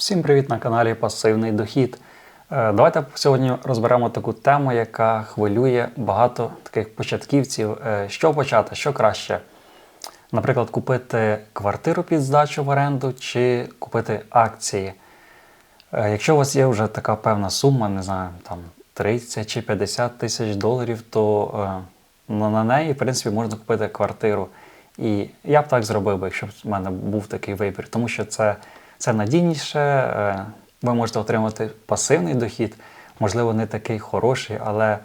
Всім привіт на каналі Пасивний Дохід. Е, Давайте сьогодні розберемо таку тему, яка хвилює багато таких початківців. Е, Що почати, що краще? Наприклад, купити квартиру під здачу в оренду чи купити акції. Е, Якщо у вас є вже така певна сума, не знаю, там 30 чи 50 тисяч доларів, то на неї, в принципі, можна купити квартиру. І я б так зробив, би, якщо б в мене був такий вибір, тому що це, це надійніше, е, ви можете отримати пасивний дохід, можливо, не такий хороший, але,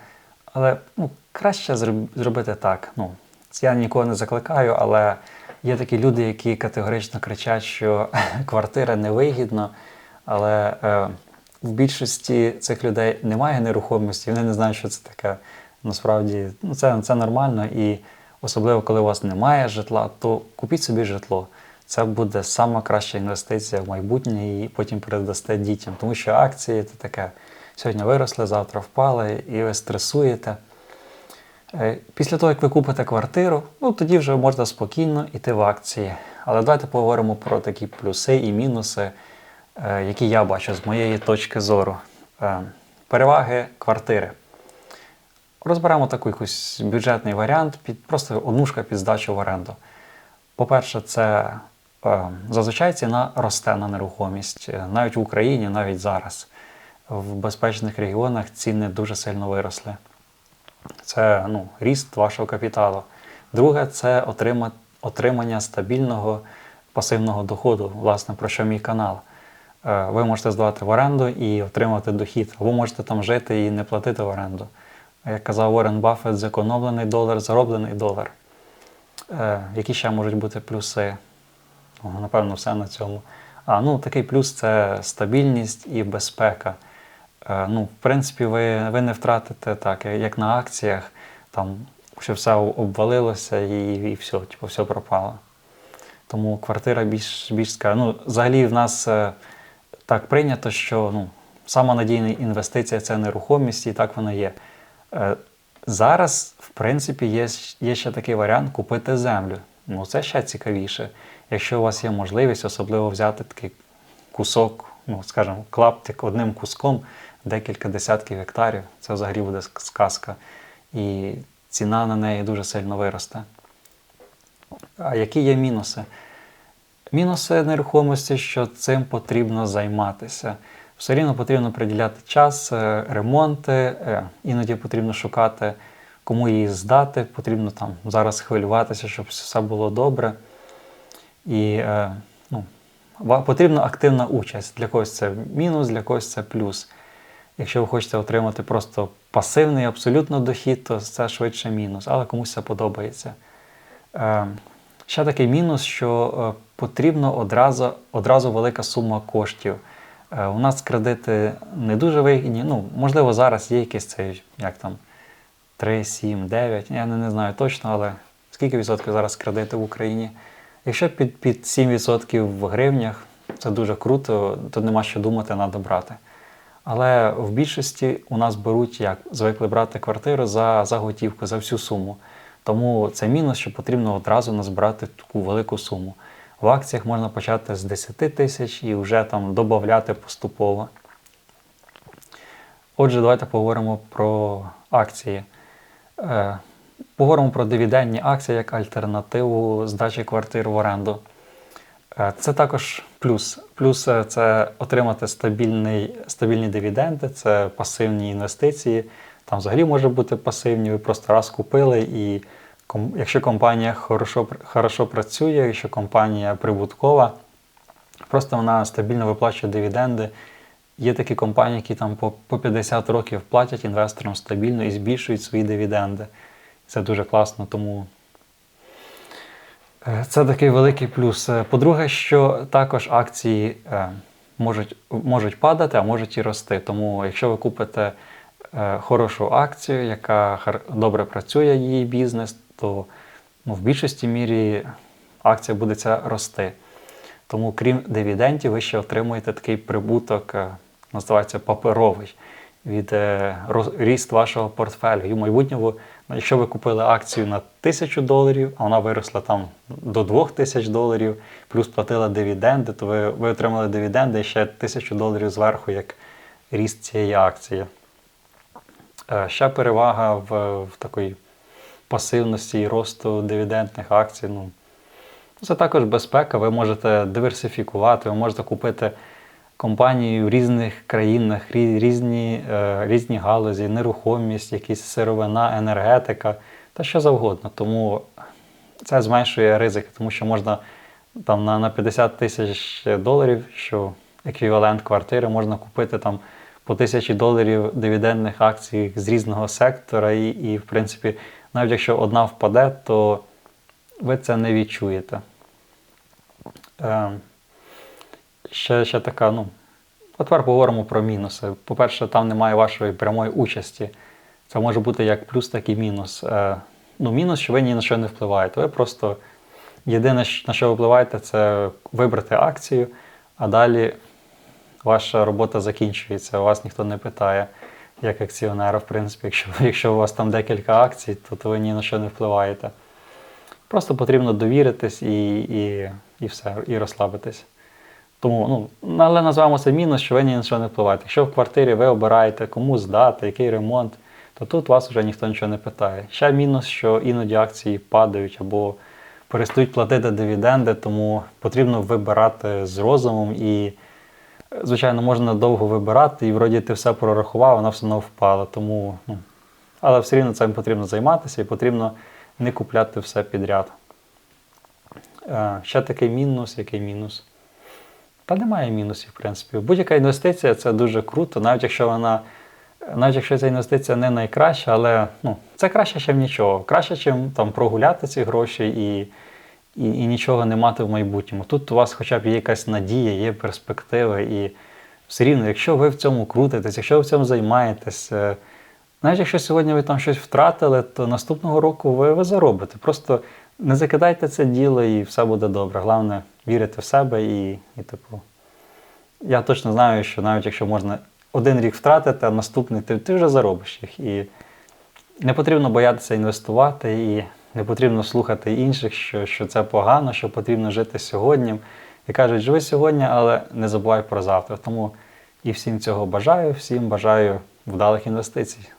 але ну, краще зробити так. Ну, я нікого не закликаю, але є такі люди, які категорично кричать, що квартира невигідна, але е, в більшості цих людей немає нерухомості, вони не знають, що це таке. Насправді, ну, це, це нормально, і особливо, коли у вас немає житла, то купіть собі житло. Це буде сама краща інвестиція в майбутнє і потім передасте дітям. Тому що акції це таке. Сьогодні виросли, завтра впали, і ви стресуєте. Е, Після того, як ви купите квартиру, ну тоді вже можна спокійно йти в акції. Але давайте поговоримо про такі плюси і мінуси, е, які я бачу з моєї точки зору. Е, Переваги квартири. Розберемо такий якийсь бюджетний варіант, під, просто однушка під здачу в оренду. По-перше, це зазвичай ціна росте на нерухомість. Е, Навіть в Україні, навіть зараз. В безпечних регіонах ціни дуже сильно виросли. Це ну, ріст вашого капіталу. Друге це отрима, отримання стабільного пасивного доходу, власне, про що мій канал. Е, Ви можете здавати в оренду і отримати дохід, або можете там жити і не платити в оренду. Як казав Уоррен Баффет, зекономлений долар, зароблений долар. Е, які ще можуть бути плюси? Напевно, все на цьому. А ну, такий плюс це стабільність і безпека. Е, ну, в принципі, ви, ви не втратите так, як на акціях, там, що все обвалилося і, і все, типу, все пропало. Тому квартира більш, більш така. Ну, взагалі в нас е, так прийнято, що ну, сама надійна інвестиція це нерухомість, і так вона є. Е, Зараз, в принципі, є, є ще такий варіант купити землю. Ну, це ще цікавіше. Якщо у вас є можливість, особливо взяти такий кусок, ну, скажімо, клаптик одним куском, декілька десятків гектарів, це взагалі буде сказка. І ціна на неї дуже сильно виросте. А які є мінуси? Мінуси нерухомості, що цим потрібно займатися. Все рівно потрібно приділяти час, е, ремонти, е, іноді потрібно шукати, кому її здати, потрібно там зараз хвилюватися, щоб все було добре. І е, ну, потрібна активна участь. Для когось це мінус, для когось це плюс. Якщо ви хочете отримати просто пасивний абсолютно дохід, то це швидше мінус, але комусь це подобається. Е, Ще такий мінус, що е, потрібно одразу, одразу велика сума коштів. У нас кредити не дуже вигідні. Ну, можливо, зараз є якийсь цей, як там, 3, 7, 9. Я не знаю точно, але скільки відсотків зараз кредити в Україні? Якщо під, під 7% в гривнях, це дуже круто, то нема що думати, треба брати. Але в більшості у нас беруть як звикли брати квартиру за, за готівку, за всю суму. Тому це мінус, що потрібно одразу назбирати таку велику суму. В акціях можна почати з 10 тисяч і вже там додати поступово. Отже, давайте поговоримо про акції. Поговоримо про дивідендні акції як альтернативу здачі квартир в оренду. Е, Це також плюс. Плюс е, це отримати стабільний, стабільні дивіденди, це пасивні інвестиції. Там взагалі може бути пасивні, ви просто раз купили, і якщо компанія хорошо, хорошо працює, якщо компанія прибуткова, просто вона стабільно виплачує дивіденди. Є такі компанії, які там по 50 років платять інвесторам стабільно і збільшують свої дивіденди. Це дуже класно, тому Е, Це такий великий плюс. Е, По-друге, що також акції е, можуть, можуть падати, а можуть і рости. Тому якщо ви купите хорошу акцію, яка добре працює її бізнес, то ну, в більшості мірі акція буде ця рости. Тому, крім дивідендів, ви ще отримуєте такий прибуток, називається паперовий, від ріст вашого портфелю. І в майбутньому Якщо ви купили акцію на 1000 доларів, а вона виросла там до 2000 доларів, плюс платила дивіденди, то ви, ви отримали дивіденди і ще 1000 доларів зверху як ріст цієї акції. Е, Ще перевага в, в такої пасивності і росту дивідендних акцій. Ну, це також безпека. Ви можете диверсифікувати, ви можете купити компанії в різних країнах, різні, е, різні галузі, нерухомість, якісь сировина, енергетика та що завгодно. Тому це зменшує ризики, тому що можна там на, на 50 тисяч доларів, що еквівалент квартири, можна купити там по тисячі доларів дивідендних акцій з різного сектора, і, і в принципі, навіть якщо одна впаде, то ви це не відчуєте. Е, ще, ще така, ну. а Тепер поговоримо про мінуси. По-перше, там немає вашої прямої участі. Це може бути як плюс, так і мінус. Е, ну, мінус, що ви ні на що не впливаєте. Ви просто єдине, на що ви впливаєте, це вибрати акцію, а далі ваша робота закінчується. Вас ніхто не питає, як акціонера, в принципі, якщо, якщо у вас там декілька акцій, то, то ви ні на що не впливаєте. Просто потрібно довіритись і, і, і все, і розслабитись. Тому, ну, але називаємо це мінус, що ви ні на не впливаєте. Якщо в квартирі ви обираєте, кому здати, який ремонт, то тут вас вже ніхто нічого не питає. Ще мінус, що іноді акції падають або перестають платити дивіденди, тому потрібно вибирати з розумом і, звичайно, можна довго вибирати, і вроді ти все прорахував, вона все одно впала. Тому, ну, але все рівно цим потрібно займатися і потрібно не купляти все підряд. Е, Ще такий мінус, який мінус. Та немає мінусів, в принципі. Будь-яка інвестиція це дуже круто, навіть якщо вона, навіть якщо ця інвестиція не найкраща, але ну, це краще, ніж нічого. Краще, ніж там, прогуляти ці гроші і, і, і нічого не мати в майбутньому. Тут у вас хоча б є якась надія, є перспективи, і все рівно, якщо ви в цьому крутитесь, якщо ви в цьому займаєтесь, е, навіть якщо сьогодні ви там щось втратили, то наступного року ви, ви заробите. Просто не закидайте це діло і все буде добре. Головне вірити в себе і, і типу. Я точно знаю, що навіть якщо можна один рік втратити, а наступний ти, ти вже заробиш їх. І не потрібно боятися інвестувати, і не потрібно слухати інших, що, що це погано, що потрібно жити сьогодні. І кажуть, живи сьогодні, але не забувай про завтра. Тому і всім цього бажаю, всім бажаю вдалих інвестицій.